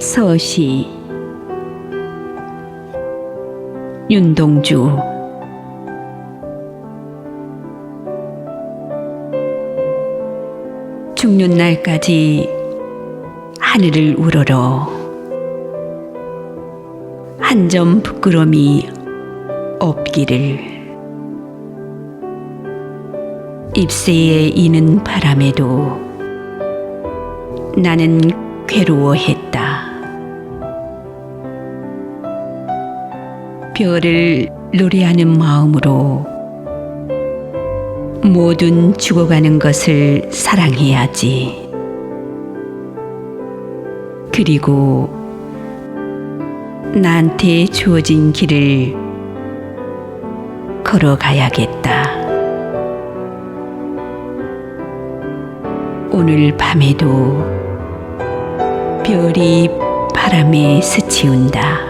서시 윤동주 죽는 날까지 하늘을 우러러 한 점 부끄러움이 없기를 잎새에 이는 바람에도 나는 괴로워했다. 별을 노래하는 마음으로 모든 죽어가는 것을 사랑해야지. 그리고 나한테 주어진 길을 걸어가야겠다. 오늘 밤에도 별이 바람에 스치운다.